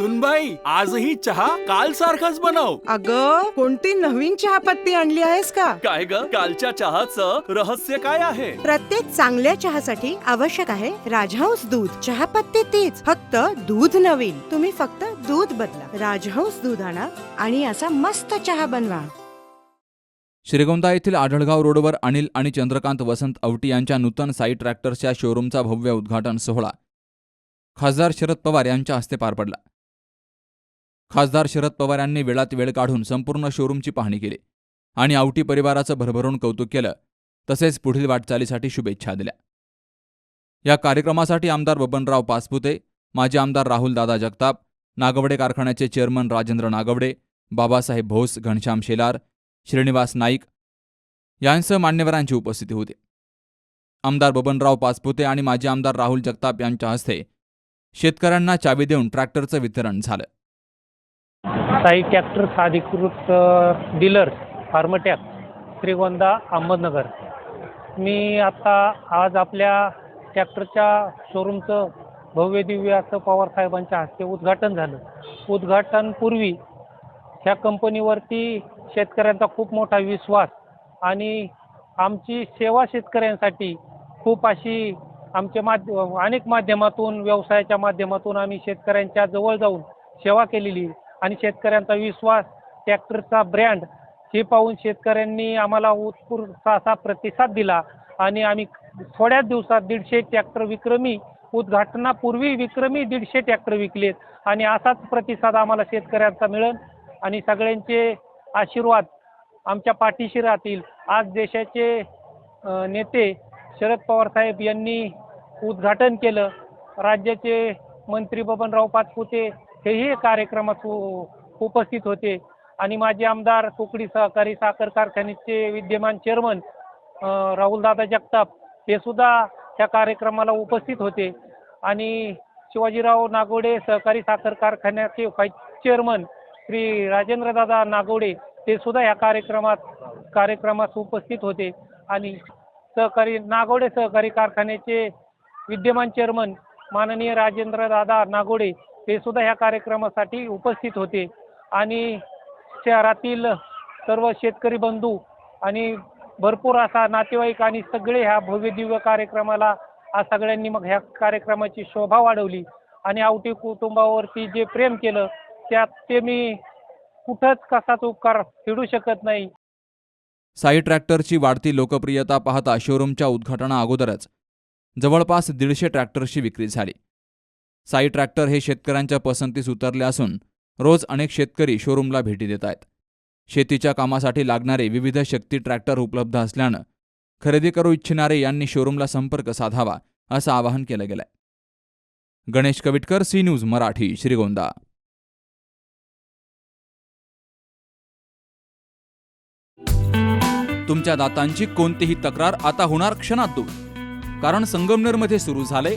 सुनबाई आजही चहा काल सारखाच बनव. अग कोणती नवीन चहापत्ती आणली आहेस का? काय ग? कालच्या चहाचं रहस्य काय आहे? प्रत्येक चांगल्या चहासाठी आवश्यक आहे राजहंस दूध. चहापत्ती तीच फक्त दूध नवीन. तुम्ही फक्त दूध बदला. राजहंस दूध आणा आणि असा मस्त चहा बनवा. श्रीगोंदा येथील आढळगाव रोडवर अनिल आणि चंद्रकांत वसंत आवटी यांच्या नूतन साई ट्रॅक्टर्सच्या शोरूमचा भव्य उद्घाटन सोहळा. खासदार शरद पवार यांच्या हस्ते पार पडला. खासदार शरद पवार यांनी वेळात वेळ काढून संपूर्ण शोरूमची पाहणी केली आणि आवटी परिवाराचं भरभरून कौतुक केलं. तसेच पुढील वाटचालीसाठी शुभेच्छा दिल्या. या कार्यक्रमासाठी आमदार बबनराव पासपुते माजी आमदार राहुल दादा जगताप नागवडे कारखान्याचे चेअरमन राजेंद्र नागवडे बाबासाहेब भोस घनश्याम शेलार श्रीनिवास नाईक यांसह मान्यवरांची उपस्थिती होती. आमदार बबनराव पासपुते आणि माजी आमदार राहुल जगताप यांच्या हस्ते शेतकऱ्यांना चावी देऊन ट्रॅक्टरचं वितरण झालं. साई ट्रॅक्टर्स अधिकृत डीलर फार्मटॅक श्रीगोंदा अहमदनगर. मी आत्ता आज आपल्या ट्रॅक्टरच्या शोरूमचं भव्य दिव्य असं पवारसाहेबांच्या हस्ते उद्घाटन झालं. उद्घाटनपूर्वी ह्या कंपनीवरती शेतकऱ्यांचा खूप मोठा विश्वास आणि आमची सेवा शेतकऱ्यांसाठी खूप अशी आमच्या माध्य अनेक माध्यमातून व्यवसायाच्या माध्यमातून आम्ही शेतकऱ्यांच्या जवळ जाऊन सेवा केलेली. आणि शेतकऱ्यांचा विश्वास ट्रॅक्टरचा ब्रँड हे पाहून शेतकऱ्यांनी आम्हाला उत्स्फूर्त असा प्रतिसाद दिला. आणि आम्ही थोड्याच दिवसात दीडशे ट्रॅक्टर विक्रमी उद्घाटनापूर्वी विक्रमी दीडशे ट्रॅक्टर विकलेत. आणि असाच प्रतिसाद आम्हाला शेतकऱ्यांचा मिळेल. आणि सगळ्यांचे आशीर्वाद आमच्या पाठीशी राहतील. आज देशाचे नेते शरद पवार साहेब यांनी उद्घाटन केलं. राज्याचे मंत्री बबनराव पाचपुते हेही कार्यक्रमात उपस्थित होते. आणि माजी आमदार कोकडी सहकारी साखर कारखान्याचे विद्यमान चेअरमन राहुलदादा जगताप हे सुद्धा त्या कार्यक्रमाला उपस्थित होते. आणि शिवाजीराव नागोडे सहकारी साखर कारखान्याचे व्हाईस चेअरमन श्री राजेंद्रदादा नागोडे ते सुद्धा या कार्यक्रमात कार्यक्रमास उपस्थित होते. आणि सहकारी नागोडे सहकारी कारखान्याचे विद्यमान चेअरमन माननीय राजेंद्र दादा नागोडे ते सुद्धा ह्या कार्यक्रमासाठी उपस्थित होते. आणि शहरातील सर्व शेतकरी बंधू आणि भरपूर असा नातेवाईक आणि सगळे ह्या भव्य दिव्य कार्यक्रमाला आज सगळ्यांनी मग ह्या कार्यक्रमाची शोभा वाढवली. आणि आवटी कुटुंबावरती जे प्रेम केलं त्यात ते मी कुठंच कसाच उपकार फेडू शकत नाही. साई ट्रॅक्टरची वाढती लोकप्रियता पाहता शोरूमच्या उद्घाटना अगोदरच जवळपास दीडशे ट्रॅक्टर्सची विक्री झाली. साई ट्रॅक्टर हे शेतकऱ्यांच्या पसंतीस उतरले असून रोज अनेक शेतकरी शोरूमला भेटी देत आहेत. शेतीच्या कामासाठी लागणारे विविध शक्ती ट्रॅक्टर उपलब्ध असल्यानं खरेदी करू इच्छिणारे यांनी शोरूमला संपर्क साधावा असं आवाहन केलं गेलंय. Ganesh Kavitkar C news Marathi Shrigonda. तुमच्या दातांची कोणतीही तक्रार आता होणार क्षणात दूर. कारण संगमनेरमध्ये सुरू झाले